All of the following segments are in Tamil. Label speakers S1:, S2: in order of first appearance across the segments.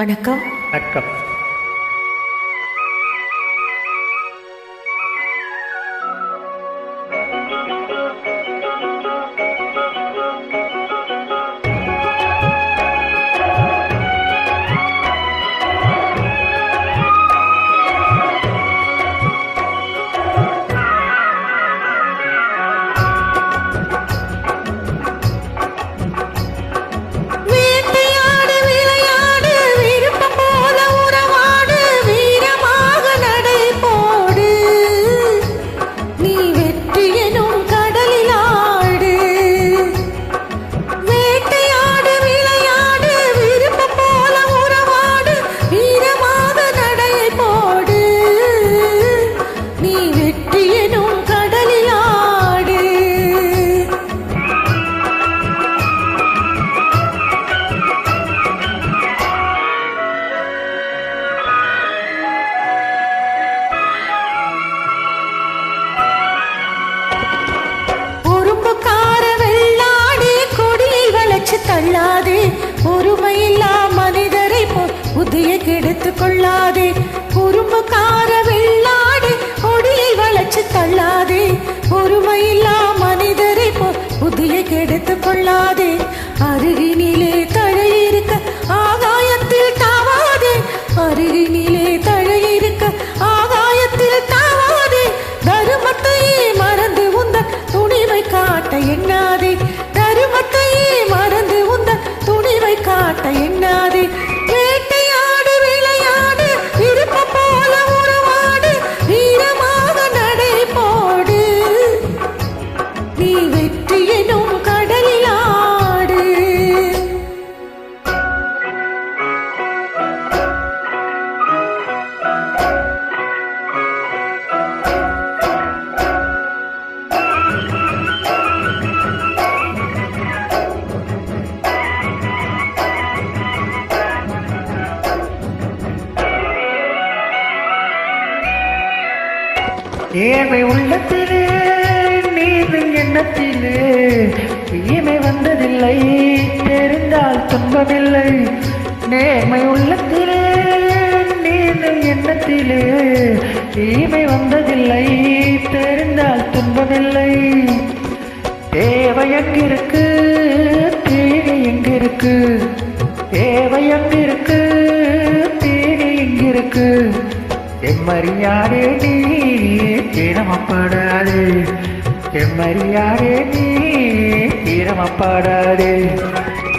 S1: வணக்கம்.
S2: வணக்கம்.
S1: தள்ளாதே. பொறுமையில்லா மனிதரை புதிய கெடுத்துக்கொள்ள
S2: ஏழ்மை உள்ளத்திலே நீரின் எண்ணத்திலே தீமை வந்ததில்லை தெரிந்தால் துன்பமில்லை. நேர்மை உள்ளத்திலே நீரின் எண்ணத்திலே தீமை வந்ததில்லை தெரிந்தால் துன்பமில்லை. தேவை எங்கிருக்கு தீமை எங்கிருக்கு தேவை எங்கிருக்கு தீமை எங்கிருக்கு எம்மறியாரே நீ சிரமப்படாதே எம்மறியாரே நீ தீரமப்படாதே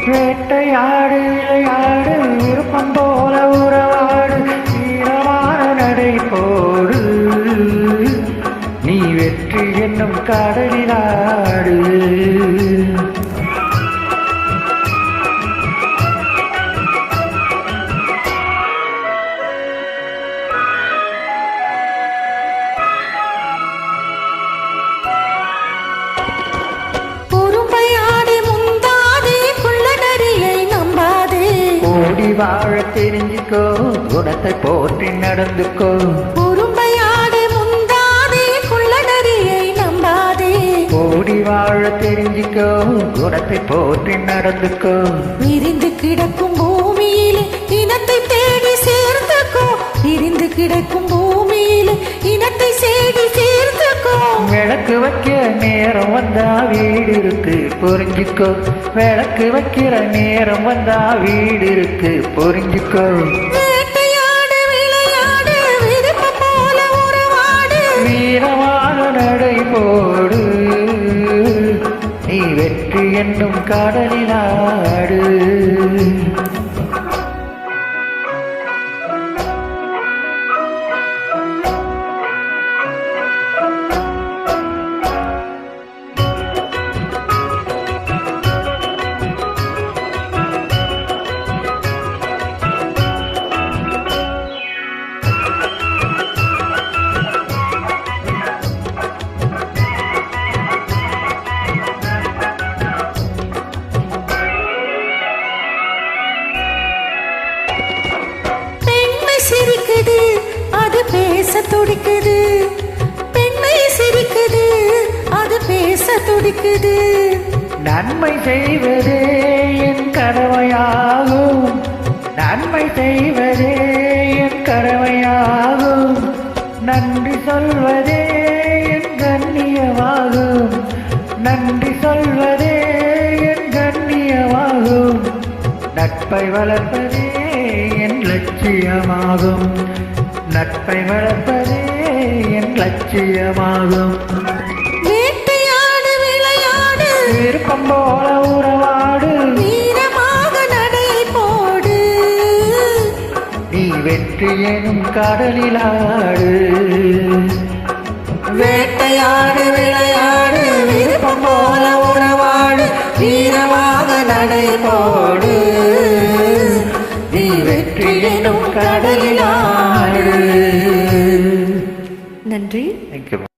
S2: வேட்டையாடு விளையாடு விருப்பம் போல உறவாடு வீரமான நடை போடு. நீ வெற்றி என்னும் கடலிலாடு வாழ தெரிஞ்சுக்கோ குணத்தை போற்றி நடந்துக்கோ.
S1: பொறுமையாடி முந்தாதே குள்ள நரியை நம்பாதே.
S2: ஓடி வாழ தெரிஞ்சுக்கோ குணத்தை போற்றி நடந்துக்கோ.
S1: விரிந்து கிடக்கும் பூமியிலே இனத்தை தேடி சேர்ந்துக்கோ. விரிந்து கிடக்கும் பூமியிலே இனத்தை தேடி
S2: புரிஞ்சுக்கோ விளக்கு வைக்கிற நேரம் வந்தா வீடு இருக்கு. புரிஞ்சுக்கோ வீரமான நடை போடு. நீ வெற்றி என்னும் கடலிலாடு
S1: பேச துடிக்குது. பெண்மை சிரிக்குது. அது பேச துடிக்குது.
S2: நன்மை செய்வதே என் கடமையாகும். நன்மை செய்வதே என் கடமையாகும். நன்றி சொல்வதே என் கண்ணியமாகும். நன்றி சொல்வதே என் கண்ணியமாகும். நட்பை வளர்ப்பதே என் லட்சியமாகும். நட்பை வளர்ப்பதே என் லட்சியமாகும்.
S1: வேட்டையாடு விளையாடு.
S2: விருப்பம் போல உறவாடு.
S1: வீரமாக நடை போடு.
S2: நீ வெற்றி எனும் கடலிலாடு
S1: வேட்டையாடு விளையாடு. விருப்பம் போல உறவாடு. வீரமாக நடை போடு. எனும் கடலிலாடு நன்றி
S2: தேங்க்யூ